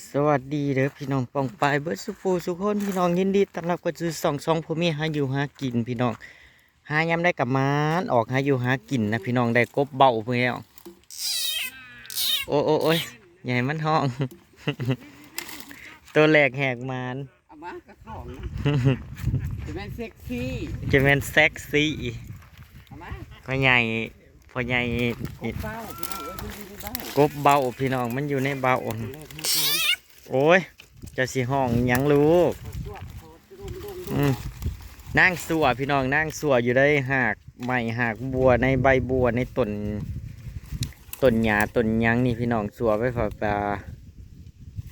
สวัสดีเด้อพี่น้องปองปายเบิร์ดสุฟูสุคนพี่น้องยินดีต้อนรับกระจือสองสองพ่อแม่หาอยู่หากินพี่น้องหายามได้กับมานออกหาอยู่หากินนะพี่น้องได้กบเบาเพื่อนโอ้โอ้โอ้ยใหญ่มันห้อง ตัวแหลกแหกมานเอามากระของจะเป็นเซ็กซี่จะเป็นเซ็กซี่เอามาพ่อใหญ่ พ่อใหญ่กบเบ้าพี่น้องเอ้ยดูดูดูเบ้ากบเบาพี่น้องมันอยู่ในเบาเลิกให้น้ำโอ้ยเจะสิห้องหยังลูกเขาสวดเขาดุมดุมดุอืมนั่งสัวพี่น้องนั่งสัวอยู่ได้หากไม้หากบัวในใบบัวในต้นต้นหญ้าต้นหยังนี่พี่น้องสัวไว้ฝาปลา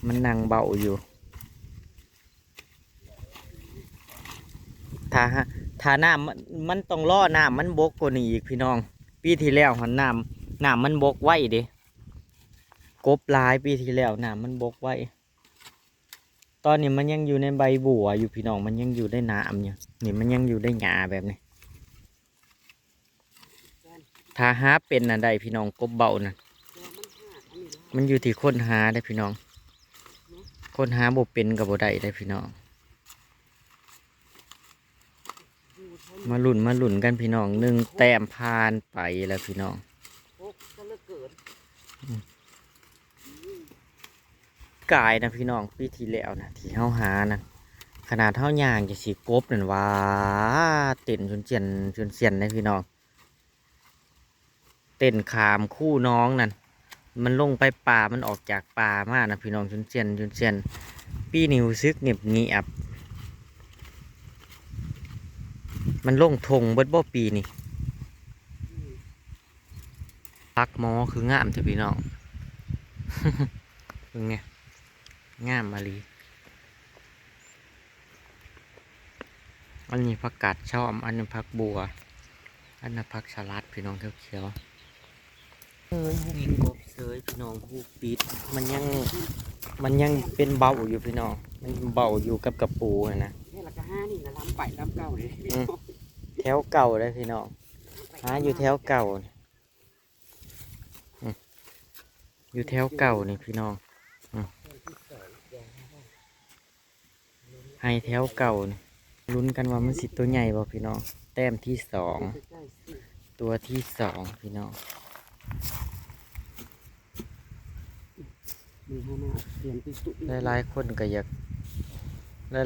มันนั่งเบาอยู่ถ้าฮะถ้าน้ำมันมันต้องล่อน้ำมันบกกว่านี้อีกพี่น้อง ปีที่แล้วหันน้ำน้ำมันบกไว้เด้กบลายปีที่แล้วน้ำมันบกไว้ ตอนนี้มันยังอยู่ในใบบัวอยู่พี่น้องมันยังอยู่ได้น้ำอยู่ยนี่มันยังอยู่ได้หญ้าแบบนี้ถ้าหาเป็นนะได้พี่น้องกบเบาน่ะมันอยู่ที่คนหาได้พี่น้อง คนหาบ่เป็นกับบ่ได้ได้พี่น้อง มาลุ่นมาลุ่นกันพี่น้องหนึ่งแต้มผ่านไปแล้วพี่น้องโอ้ก็เลิกเกิดกายนะพี่น้องปีที่แล้วนะที่เฮาหานะขนาดเท่าย่างจะสีกบนั่นว่าเต้นจนเจียนจนเสียนนะพี่น้องเต้นขามคู่น้องนั่นมันลงไปป่ามันออกจากป่ามากนะพี่น้องจนเจียนจนเสียนปีนิวซึกเงียบเงียบ มันลงทงเบิดบ่ปีนี่ปักหมอคืองามจ้ะพี่น้องเพิ่งเนี่ยงามมาลีอันนี้ผักกาดช่อม อันนี้ผักบัว อันนั้นผักสลัดพี่น้องเขียวๆเอ้ยหูกบเสยพี่น้องหูปิด มันยังมันยังเป็นเบาอยู่พี่น้อง มันเบาอยู่กับกระปูน่ะนะนี่ละก็ห้านี่นะล้ำไปล้ำเก่าเลยอืม แถวเก่าเลยพี่น้องหาอยู่แถวเก่านี่อืมอยู่แถวเก่านี่พี่น้องอืมให้แถวเก่านี่ลุ้นกันว่ามันสิตัวใหญ่บ่พี่น้อง แต้มที่สองใกล้ๆสิตัวที่สองพี่น้องมือห้าหน้าเปลี่ยนเป็นสุดหลายๆคนก็อยาก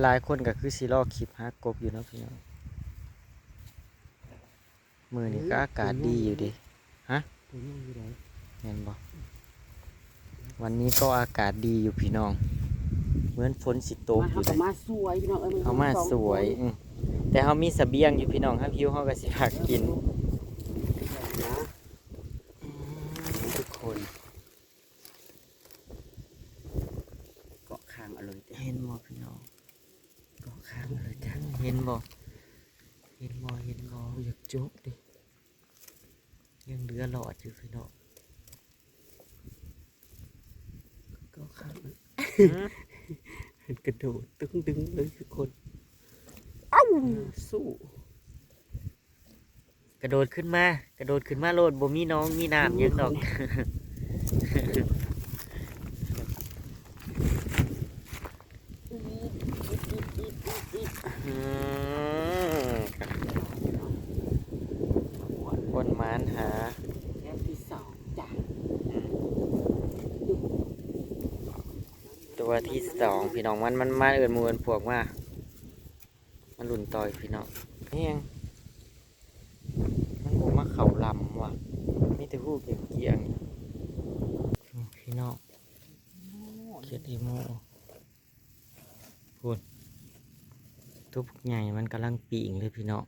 หลายๆคนก็คือสิรอคลิปหากบอยู่เนาะพี่น้อง มือนี่ก็อากาศดีอยู่ดิตัวนี้อยู่ไหนเห็นบ่วันนี้ก็อากาศดีอยู่พี่น้อง เหมือนฝนสิตกมาอยู่ทำเลยมาสวยพี่น้องเอ้ยมันเขามาสวยอืมแต่เขามีเสบียงอยู่พี่น้องครับพิวเขาก็สิหักกินนะทุกคนเกาะคางเอาเลยเด้อเห็นบ่พี่น้องก็ข้างเลยจ้ะเห็นบ่เห็นบ่เห็นบ่อยากจกดิยังเห ลือหลอดอยู่พี่น้องเกาะคางมันมันกระโดดตึงดึงเลยทุกคน เอ้าสู้ กระโดดขึ้นมา กระโดดขึ้นมาโลดบ่มีน้องมีน้ำยังดอก อืมคนหมานหา แค่ที่สองจ้ะ ตัวที่สอง พี่น้องมันมันมาเอื่นมูเอื่นพวกมามันหลุนต่อยพี่น้องเพียงมันบอกมาเขาลำว่ะมีแต่ผู้เกี่ยงเกี่ยงพี่น้องเขียดอีโมพูดทุบใหญ่มันกำลังปีงเลยพี่น้อง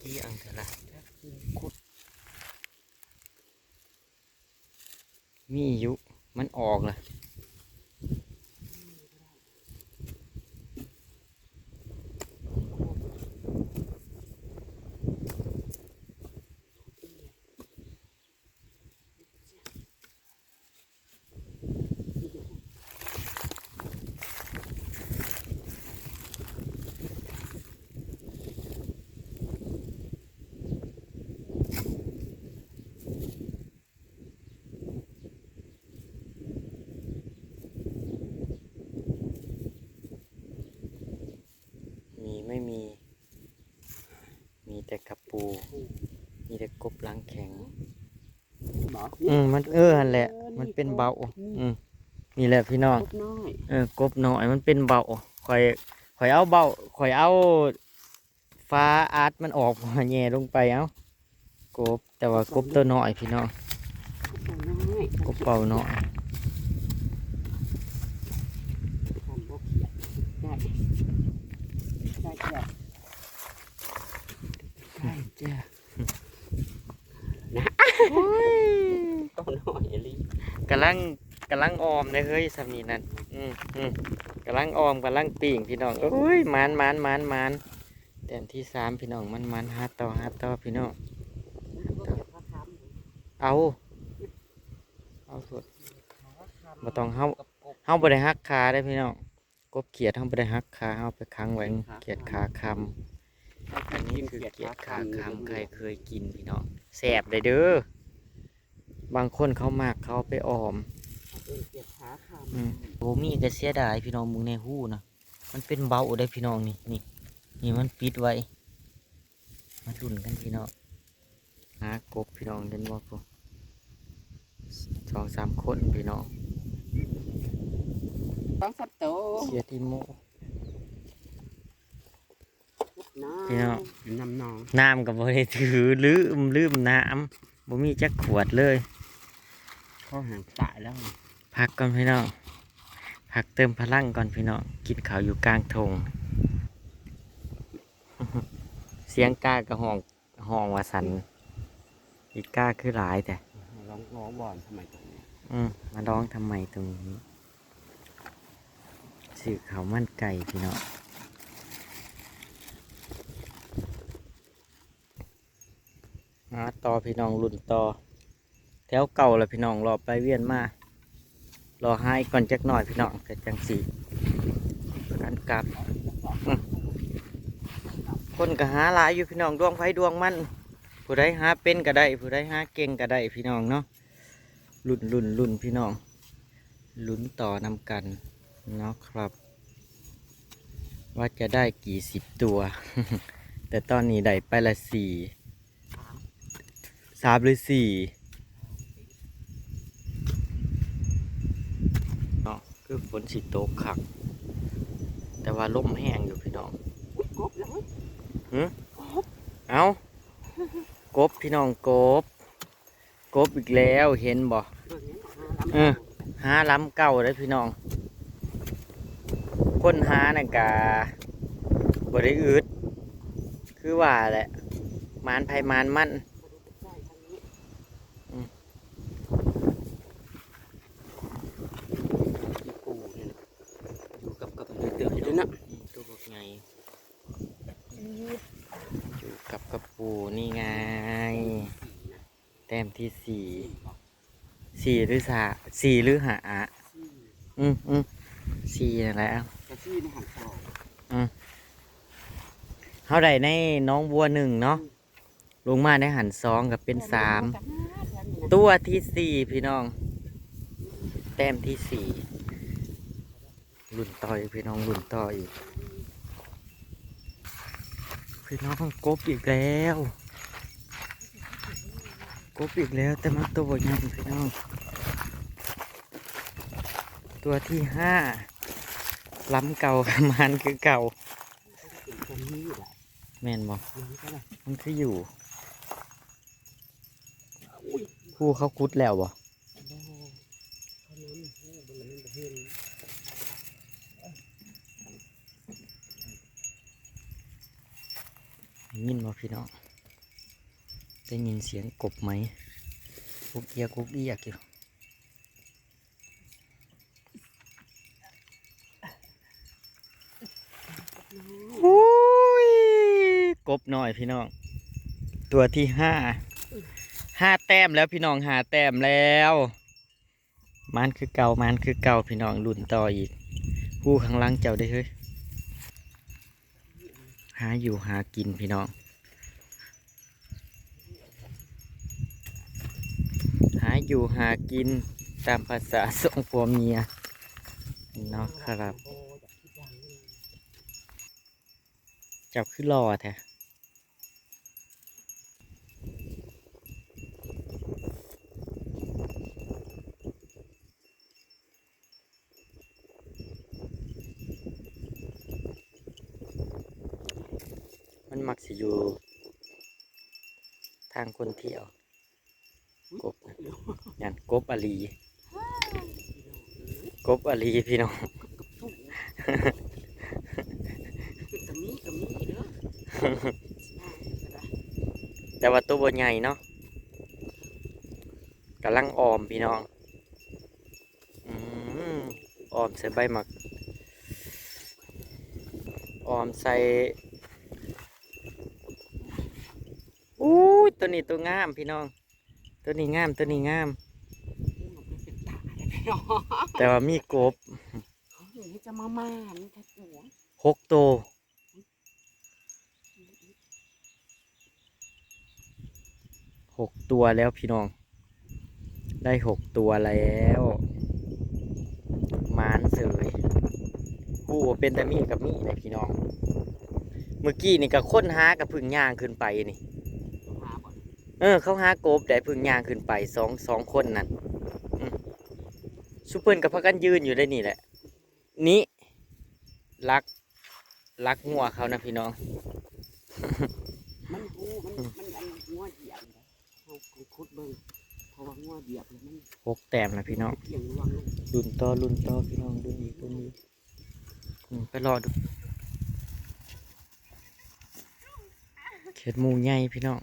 เกียงเถอะละมีอายุมันออกล่ะ ปูมีแต่กบหลังแข็ง หมออืมมันเออหั่นแหละ มันเป็นเบา อืมนี่แหละพี่น้องกบน้อยเออกบน้อยมันเป็นเบาข่อยข่อยเอาเบาข่อยเอาฟ้าอาร์ตมันออกมาแย่ลงไปเอ้ากบแต่ว่ากบตัวน้อยพี่น้องกบน้อยกบเบาน้อย ทำบ่เขียดได้ได้จ้ะได้จ้ะนะตัวน้อยอลิ กำ ลังกำลังออมเลยเฮ้ยสำนีนั่นอืมอืมกำลังออมกำลังปิ่งพี่น้องเอ้ยมานมานมานมานแต้มที่สามพี่น้องมันมันฮัดต่อฮัดต่อพี่น้องเอาเอาสุดบ่ต้องเฮาเฮาบ่ได้ฮักขาได้พี่น้องกบเขียดเฮาบ่ได้ฮักขาเฮาไปค้างไว้เขียดขาคำอันนี้คือเขียดขาคำใครเคยกินพี่น้องแซ่บได้เด้อ บางคนเขามากเขาเอาไปออมเกียดขาคอืมโอ้มีก็เสียดายพี่น้องมึงในหู้นะมันเป็นเบาได้พี่น้องนี่นี่นี่มันปิดไว้ มาดุนกันพี่น้องหากบพี่น้องเดินบอกกูสองสามคนพี่น้องำต้องสับโตเสียทีโมน้อพี่น้องน้ำนองน้ำกับบริถือลืมลืมน้ำบ่มีจักขวดเลย เขาหางตายแล้วพักก่อนพี่น้องพักเติมพลังก่อนพี่น้องกินข้าวอยู่กลางทงเสียงกากระห้องห้องว่าสันอีกกาคือหลายแต่ลองร้องบอลทำไมตรงนี้อืมมาร้องทำไมตรงนี้สื่อเขาวมันไก่พี่น้องมาต่อพี่น้องรุ่นต่อแถ วเก่าแล้วพี่น้องรอไปเวียนมารอให้ก่อนจักหน่อยพี่น้องแต่จังสีกันกลับ คนก็หาหลายอยู่พี่น้องดวงไฟดวงมันผู้ใดหาเป็นก็ได้ผู้ใดหาเก่งก็ได้พี่น้องเนาะรุ่นรุ่นรุ่นพี่น้องลุ้นต่อนำกันเนาะครับ ว่าจะได้กี่สิบตัว แต่ตอนนี้ได้ไปละสี่สามหรือสี่เนาะ คือฝนสิตกขัก แต่ว่าลมแห้งอยู่พี่น้องกบแล้วเอากบพี่น้องกบ กบอีกแล้วเห็นบ่เออหาล้ำเก่าได้อพี่น้อง คนหาน่ะกะบ่ได้อึดคือว่าแหละมานไผมานมัน ปูเนี่ยอยู่กับกับเดือดอยู่ด้วยนะ อืมตัวบกไงอยู่ กับกระปูนี่ไง แต้มที่สี่สี่หรือสาสี่หรือหาอืมอืมสี่และกระซี่ในหางคอเท่าใดในน้องบัวหนึ่งเนาะลงมาในหันสองกับเป็นสามตัวที่สี่พี่น้อง แต้มที่สี่ลุ่นต่ออีกพี่น้องลุ่นต่ออีก พี่น้องกบอีกแล้ว กบอีกแล้วแต่มันตัวใหญ่พี่น้อง ตัวที่ห้าล้ำเก่ากับมันคือเก่าเป็นคนนี้แหละแม่นบอกนี่ก็เลยมันคืออยู่ผู้เขาคุดแล้วบ่โอ้เขาน้ำหูบนนั้นประเทศ ได้ ยินบ่พี่น้องได้ยินเสียงกบไหมกุกเอียกกุกเอียกอยู่โอ้ยกบหน่อยพี่น้อง ตัวที่ห้าห้าแต้มแล้วพี่น้องหาแต้มแล้วมันคือเก่ามันคือเก่าพี่น้องรุ่นต่ออีกผู้ข้างหล่างเจ้าได้เฮ้ย หาอยู่หากินพี่น้องหาอยู่หากินตามภาษาสองผัวเมียเนาะครับ จับขึ้นรอแท้ มักสิอยู่ ทางคนเที่ยว กบนะยันกบอลีกบอลีพี่น้องคือตะมีตะมีเด้อแต่ว่าตัวบนใหญ่เนาะกำลังออมพี่น้องอืมออมใส่ใบหมักออมใส่อู้ยตัว นี้ตัวงามพี่น้อง ตัวนี้งามตัวนี้งามมันเป็นตาเลยพี่น้องแต่ว่ามีกบเขาอยู่นี่จะมาม่านแค่ตัวหกตัวหกตัวแล้วพี่น้อง ได้หกตัวแล้วมานเสยกูเป็นแต่มีกับมีเลยพี่น้อง เมื่อกี้นี่ก็ค้นหากับพึ่งย่างขึ้นไปนี่มาบ่ เออ เขาหากบได้พึ่งยางขึ้นไปสองสองคนนั่นซุปเปอร์กับพักกันยืนอยู่ได้นี่แหละ นี่รักรักงัวเขานะพี่น้อง มันหูมันมันอันงัวเหยียบเขาคุดเบิ้งเพราะว่างัวเหยียบมันหกแต้มนะพี่น้องเกี่ยงวังรุ่นต่อรุ่นต่อพี่น้องรุ่นอีกรุ่นอีกอืมไปรอดูเขียดมูใหญ่พี่น้อง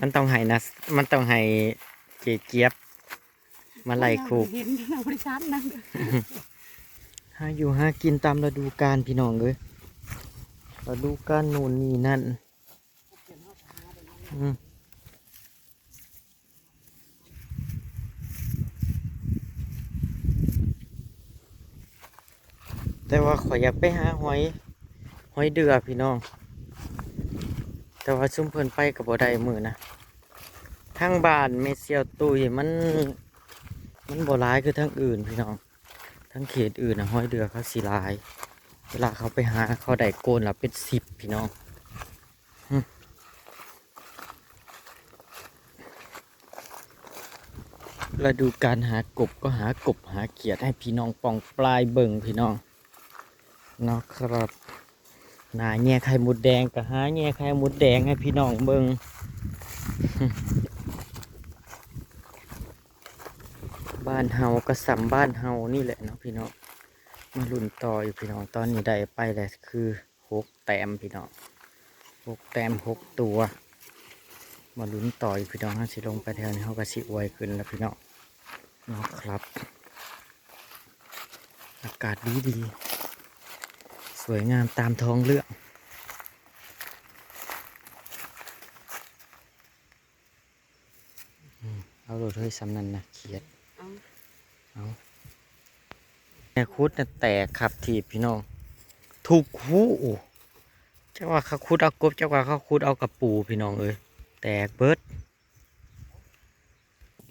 มันต้องให้นะมันต้องให้เจเจี๊ยบมาไล่คูกเห็นเราบริษัทนั่งหาอยู่หากินตามฤดูกาลพี่น้องเลยฤดูกาลนู่นนี่นั่นอืมแต่ว่าข่อยอยากไปหาหอย หอยเดือพี่น้อง แต่ว่าซุ่มเพิ่นไปกับบ่ได้มือนะ ทางบ้านเมเซียวตุยมัน มันบ่ร้ายคือทางอื่นพี่น้องทั้งเขตอื่นนะห้อยเดือเขาสีลาย เวลาเขาไปหาเขาได้โกนละเป็นสิบพี่น้องหึฤดูการหากบก็หากบหาเขียดให้พี่น้องปองปลายเบิ่งพี่น้องเนาะครับหนาแง่ไข่มดแดงก็หาแง่ไข่มดแดงให้พี่น้องเบิ่งหึ บ้านเฮาก็สัมบ้านเฮานี่แหละเนาะพี่น้องมาลุ่นต่ออยู่พี่น้องตอนนี้ได้ไปแล้วคือหกแต้มพี่น้องหกแต้มหกตัว มาลุ้นต่ออยู่พี่น้องห้าสิลงไปแถวนี้เขาก็สิอวยขึ้นแล้วพี่น้องเนาะครับ อากาศดีดีสวยงามตามท้องเรื่องเอาโหลดเฮ้ยสำนั่นนะเขียด เอา เอา แม่คุดน่ะแตกขับถีบพี่น้อง ถูกคู่เจ้าว่าเขาคุดเอากบเจ้าว่าเขาคุดเอากระปูพี่น้องเอ้ยแตกเบิด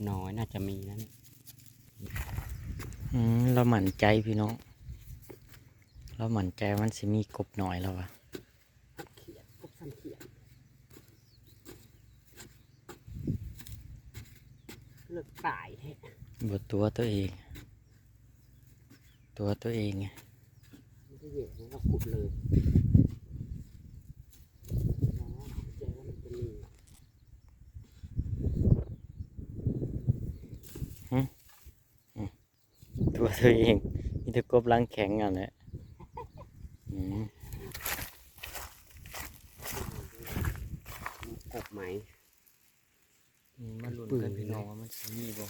น้อยน่าจะมีนะเนี่ยอืมเราหมั่นใจพี่น้อง เราหมั่นใจว่ามันสิมีกบหน่อยแล้ววะเขียดกบสันเขียดเลิกตายแท้บดตัวตัวเอง ตัวตัวเองไงไม่ได้เหยนะเราขุดเลยอ๋อเจอว่ามันจะมีตัวตัวเองมีแต่กบลังแข็งอะแหละอืมกบไหมมาลุ้นปืกันนพี่น้องเลยว่ามันสิมีบ่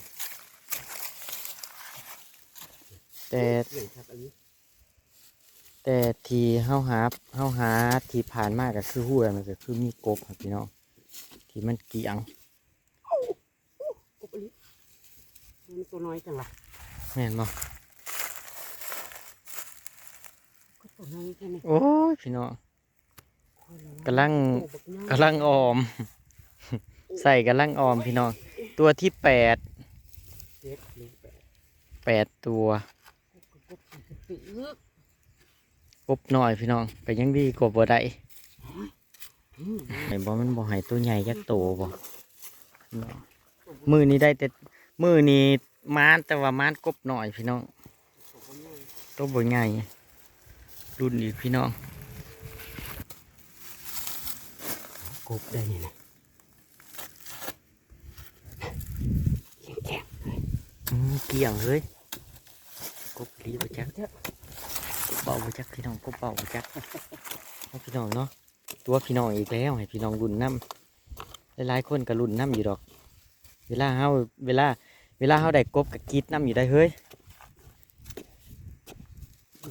แต่เสียงครับอันนี้แต่ทีเฮาหาเฮาหาที่ผ่านมากก็คือหู้แล้วมันก็คือมีกบครับพี่น้องที่มันเกียงกบอันนี้มันตัวน้อยจังล่ะแม่นบ่ก็ตัวน้อยแค่นี้โอ้ยพี่น้องกำลังตัวบัน้อยกำลังออม ใส่กำลังออมพี่น้อง ตัวที่แปดเจ็ดหรือแปดแปดตัวกบกบกบกบ ตึกกบหน่อยพี่น้องก็ยังดีกว่าบ่ได้อืมไอ้บ่มันบ่ให้ตัวใหญ่ยักโตบ่พี่น้องมือนี้ได้แต่มือนี้มานแต่ว่ามานกบหน่อยพี่น้องตัวบ่ใหญ่รุ่นอีกพี่น้องกบได้นี่นะแข็งอืมเกี่ยงเฮ้ย กบรีบ่จักกบเบาบ่จักพี่น้องกบเบาบ่จักเอาพี่น้องเนาะตัวพี่น้องอีกแล้วให้พี่น้องรุ่นน้ำหลายๆคนก็รุ่นน้ำอยู่ดอก เวลาเฮาเวลา เวลาเฮาได้กบก็กรีดน้ำอยู่ได้เฮ้ย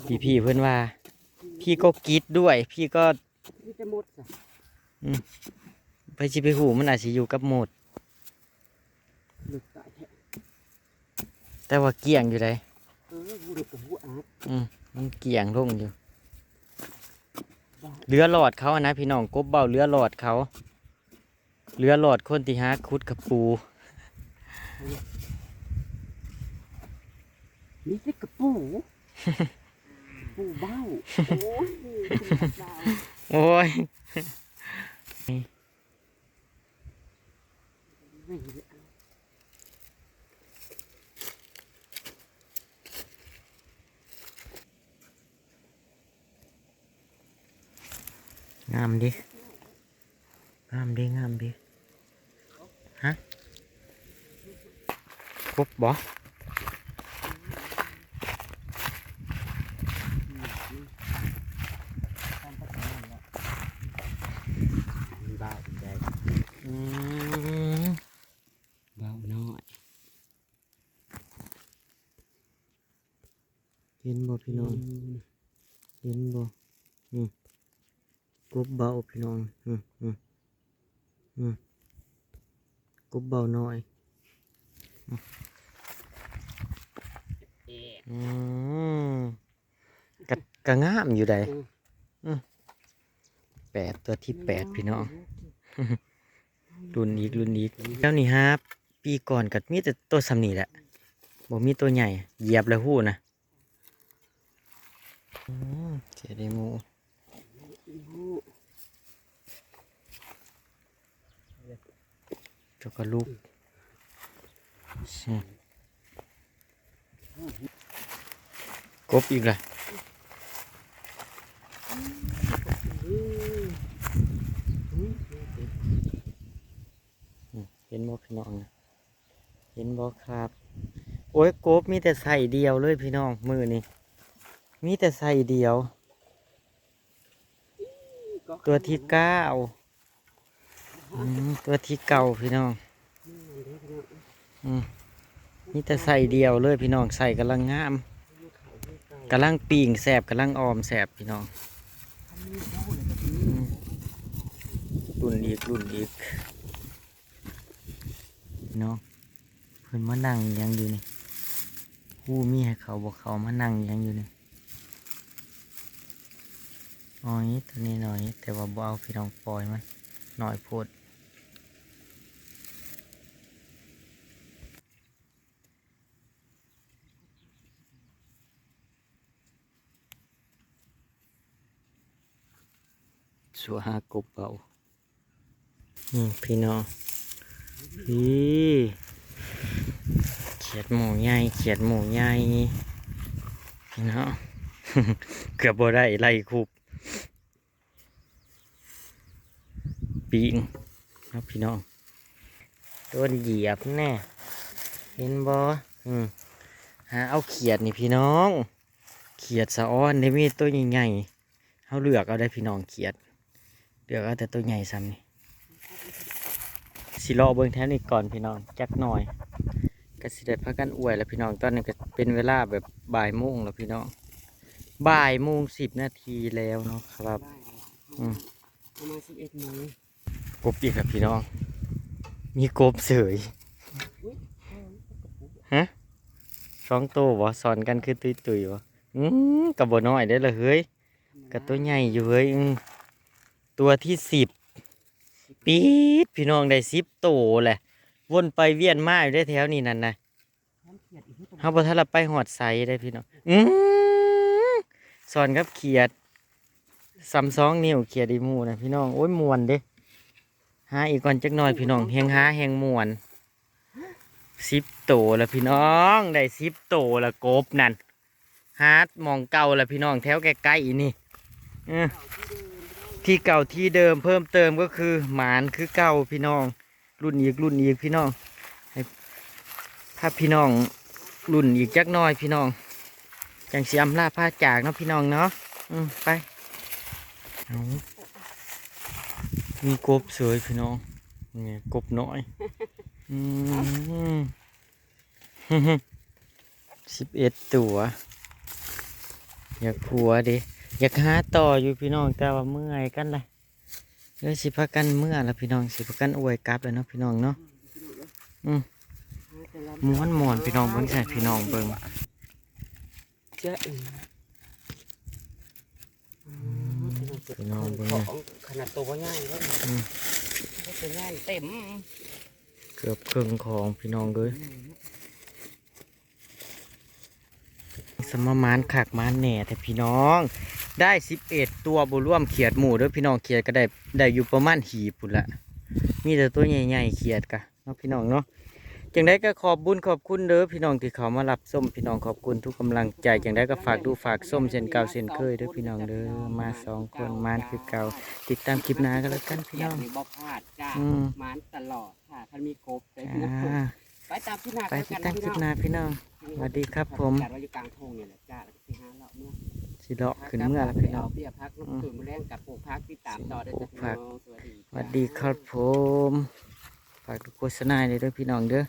พี่พี่ๆเพื่อนว่า พี่ก็กรีดด้วย พี่ก็ๆนี่จะหมดสิไปชิไปหูมันอาจจะอยู่กับโหมดหลุดตายแท้แต่ว่าเกี่ยงอยู่ได้เออหูเด็กกับหู อืมมันเกี่ยงลงอยู่ เรือหลอดเขาอะนะพี่น้องกบเบาเรือหลอดเขา เรือหลอดคนที่หาคุดกับปูนี่สิกระปูปูเบ้า โอ้ยคุณบ้า โอ้ย ไม่เหลือ งามดิ งามดิ งามดิ ฮะกบบ่ เบ้าใจ อืม เบ้าน้อย เห็นบ่พี่น้อง เห็นบ่อืมกบเบาพี่น้อง อืมอืมอืม กบเบาหน่อยอืมกะกะงามอยู่ใดแปดตัวที่แปดพี่น้องรุ่นอีกรุ่นอีกแล้วนี่ฮะปีก่อนก็มีแต่ตัวสำนีแหละบ่มีตัวใหญ่เหยียบแล้วหู้นะอืมเสียดายหมู จ้าก็ลูกอืมกบอีกละเห็นบ่พี่น้องเห็นบ่ครับ โอ้ยกบมีแต่ใส่เดียวเลยพี่น้องมือนี่มีแต่ใส่เดียว ตัวที่เก้า ตัวที่เก่าพี่น้องอืมนี่แต่ใส่เดียวเลยพี่น้องใส่กำลังงามกำลังปีงแสบกำลังออมแสบพี่น้องอืมรุ่นอีกรุ่นอีกพี่น้องเพิ่นมานั่งหยังอยู่นี่ผู้มีให้เขาบอกเขามานั่งหยังอยู่นี่อ๋อยตัวนี้หน่อย แต่ว่าบ่เอาพี่น้องปล่อยมันหน่อยโพด สัวหากบเบาอืมพี่น้องพี่เขียดหมูใหญ่เขียดหมูใหญ่พี่น้องเกือบบ่ได้ไล่คุบปีงครับพี่น้องโดนเหยียบแน่เห็นบ่อืมหาเอาเขียดนี่พี่น้อง เขียดสะอ้อนได้มีตัวใหญ่ๆเขาเลือกเอาได้พี่น้องเขียด เลือกเอาแต่ตัวใหญ่ซ้ำนี่สิรอเบิ่งแถวนี้ก่อนพี่น้องจักหน่อยก็สิได้พักกันอวยแล้วพี่น้องตอนนี้ก็เป็นเวลาแบบบ่ายโมงแล้วพี่น้องบ่ายโมงสิบนาทีแล้วเนาะครับอืมประมาณสิบเอ็ดโมงกบอีกครับพี่น้อง มีกบเสยฮะสองตัวบ่สอนกันคือตุยตุยๆบ่อืมกับบ่น้อยได้อละเฮ้ยกับตัวใหญ่อยู่เฮ้ยอืม ตัวที่สิบปี๊ดพี่น้องได้สิบโตแหละวนไปเวียนมาอยู่ได้แถวนี้นั่นนะเฮาบ่ทันละไปหอดไสได้พี่น้องอือสอนครับเขียดซัมซองนิ้วเขียดอีหมูนะพี่น้องโอ้ยมวนเด้หหาอีกก่อนจักหน่อยพี่น้องแหงหาแหงม่วนสิบโตแล้วพี่น้องได้สิบโตแล้วกบนั่นหาหมองเก่าแล้วพี่น้องแถวใกล้ๆนี่เออ ที่เก่าที่เดิมเพิ่มเติมก็คือหมานคือเก่าพี่น้อง รุ่นอีกรุ่นอีกพี่น้องถ้าพี่น้องรุ่นอีกจักน่อยพี่น้องจังเสียมลาผ้าจากเนาะพี่น้องเนาะอืมไปมีกบสวยพี่น้องนี่กบน้อยอืมสิบเอ็ดตัว อยากผัวดิ อยากหาต่ออยู่พี่น้องแต่ว่าเมื่อยกันเลยเดี๋ยวสิพักกันเมื่อแล้วพี่น้องสิพักกันอวยกลับแล้วเนาะพี่น้องเนาะม้วนมวนๆพี่น้องเบิ่งใส่พี่น้องเบิ่งเจ๊เองพี่น้องเบิ่งขอนะงขนาดตัวง่ายเลยอืมตัวง่ายเต็มเกือบครึ่งของพี่น้องเลยสมมานขากมานแหน่แต่พี่น้อง ได้สิบเอ็ดตัวบร่วมเขียดหมูเด้วยพี่น้องเขียดก็ได้ได้อยู่ประมาณหีปุ่นละมีแต่ตัวใหญ่ๆเขียดกะเนาะพี่น้องเนาะจังได้ก็ขอบบุญขอบคุณเด้อพี่น้องที่เขามารับส้มพี่น้องขอบคุณทุกกำลังใจจังได้ก็ฝากดูฝากส้มเช่นเก่าเช่นเคยเด้อพี่น้องเด้อมาสองคนมานคือเก่าติดตามคลิปหน้าก็แล้วกันพี่น้องบ่พลาดจ้าอืมมานตลอดค่ะท่านมีกบไปอ่าไปตามที่นาไปติดตามคลิปหน้าพี่น้องสวัสดีครับผมจัดไว้อยู่กลางทงเนี่ยแหละจ้าแล้วก็สิหาเลาะเมื่อ สิเลาะขึ้นเมื่อแล้วพี่น้อง เบี้ยพักน้ำตื่นมาแรงกับปลูกพักที่ตามต่อได้จ้ะพี่น้องสวัสดีสวัสดีครับผม ฝากดูโฆษณาเลยเด้อพี่น้องเด้อ